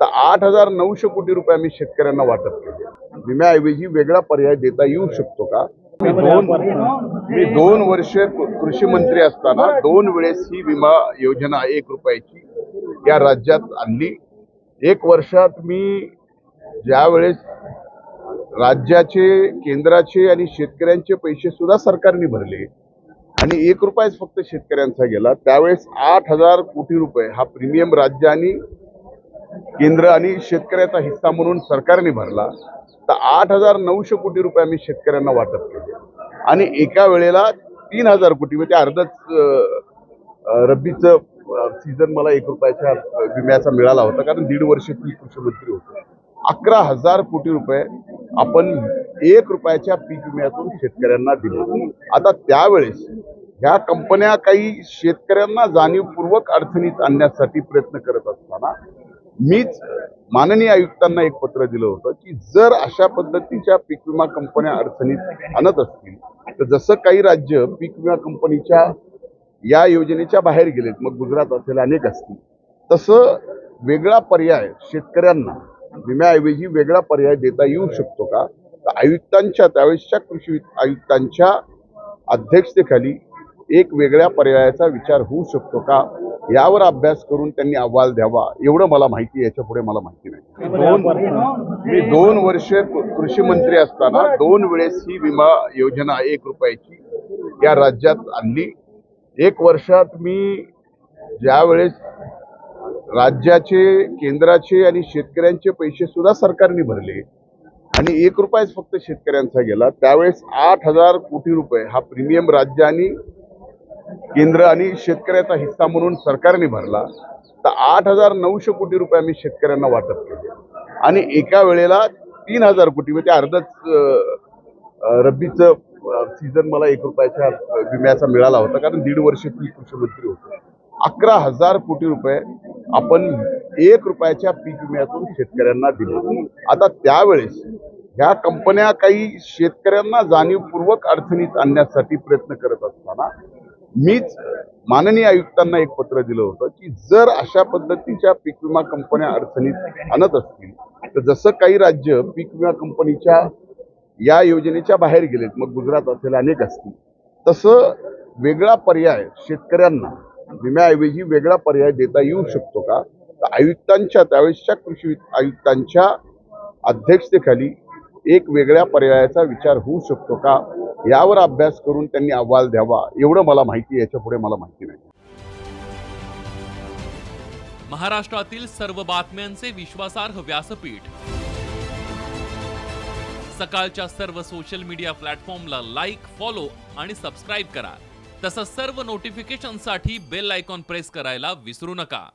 तर आठ हजार नऊशे कोटी रुपये आम्ही शेतकऱ्यांना वाटप केले. विम्याऐवजी वेगळा पर्याय देता येऊ शकतो का? मी दोन मी दोन वर्ष कृषी मंत्री असताना दोन वेळेस ही विमा योजना एक रुपयाची या राज्यात आणली. एक वर्षात मी ज्या वेळेस राज्याचे केंद्राचे आणि शेतकऱ्यांचे पैसे सुद्धा सरकारने भरले आणि एक रुपयाच फक्त शेतकऱ्यांचा गेला त्यावेळेस आठ हजार कोटी रुपये हा प्रीमियम राज्य आणि केंद्र आणि शेतकऱ्याचा हिस्सा म्हणून सरकारने भरला तर आठ हजार नऊशे कोटी रुपये आम्ही शेतकऱ्यांना वाटप केले. आणि एका वेळेला तीन हजार कोटी म्हणजे अर्धच रब्बीचं सीझन मला एक रुपयाच्या विम्याचा मिळाला होता कारण दीड वर्ष मी कृषी मंत्री होतो. अकरा हजार कोटी रुपये आपण एक रुपयाच्या पीक विम्यातून शेतकऱ्यांना दिले. आता त्यावेळेस ह्या कंपन्या काही शेतकऱ्यांना जाणीवपूर्वक अडचणीत आणण्यासाठी प्रयत्न करत असतात. मीच माननीय आयुक्तांना एक पत्र दिलं होतं की जर अशा पद्धतीच्या पीक विमा कंपन्या अडचणीत आणत असतील तर जसं काही राज्य पीक विमा कंपनीच्या या योजनेच्या बाहेर गेलेत मग गुजरात असेल अनेक असतील तसं वेगळा पर्याय शेतकऱ्यांना विम्याऐवजी वेगळा पर्याय देता येऊ शकतो का? तर आयुक्तांच्या त्यावेळेसच्या कृषी आयुक्तांच्या अध्यक्षतेखाली एक वेगळ्या पर्यायाचा विचार होऊ शकतो का? यावर अभ्यास करून त्यांनी अहवाल द्यावा. एवढं मला माहिती याच्यापुढे मला माहिती नाही. दोन मी दोन वर्ष कृषी मंत्री असताना दोन वेळेस ही विमा योजना एक रुपयाची या राज्यात आणली. एक वर्षात मी ज्या वेळेस राज्याचे केंद्राचे आणि शेतकऱ्यांचे पैसे सुद्धा सरकारने भरले आणि एक रुपयाच फक्त शेतकऱ्यांचा गेला त्यावेळेस आठ हजार कोटी रुपये हा प्रीमियम राज्याने केंद्र आणि शेतकऱ्याचा हिस्सा म्हणून सरकारने भरला तर आठ हजार नऊशे कोटी रुपये आम्ही शेतकऱ्यांना वाटप केले. आणि एका वेळेला तीन हजार कोटी म्हणजे अर्धच रब्बीचं सीझन मला एक रुपयाच्या विम्याचा मिळाला होता कारण दीड वर्ष मी कृषी मंत्री होतो. अकरा हजार कोटी रुपये आपण एक रुपयाच्या पीक विम्यातून शेतकऱ्यांना दिले. आता त्यावेळेस ह्या कंपन्या काही शेतकऱ्यांना जाणीवपूर्वक अडचणीत आणण्यासाठी प्रयत्न करत असताना मीच माननीय आयुक्तांना एक पत्र दिलं होतं की जर अशा पद्धतीच्या पीक विमा कंपन्या अडचणीत आणत असतील तर जसं काही राज्य पीक विमा कंपनीच्या या योजनेच्या बाहेर गेलेत मग गुजरात असेल अनेक असतील तसं वेगळा पर्याय शेतकऱ्यांना विम्याऐवजी वेगळा पर्याय देता येऊ शकतो का? तर आयुक्तांच्या त्यावेळेसच्या कृषी आयुक्तांच्या अध्यक्षतेखाली एक वेगळ्या पर्यायाचा विचार होऊ शकतो का? यावर अभ्यास करून त्यांनी अहवाल द्यावा. एवढं मला माहिती याच्यापुढे मला माहिती नाही. महाराष्ट्रातील सर्व बातम्यांचे विश्वासार्ह व्यासपीठ. सकाळच्या सर्व सोशल मीडिया प्लॅटफॉर्मला लाईक फॉलो आणि सबस्क्राईब करा. तसंच सर्व नोटिफिकेशनसाठी बेल आयकॉन प्रेस करायला विसरू नका.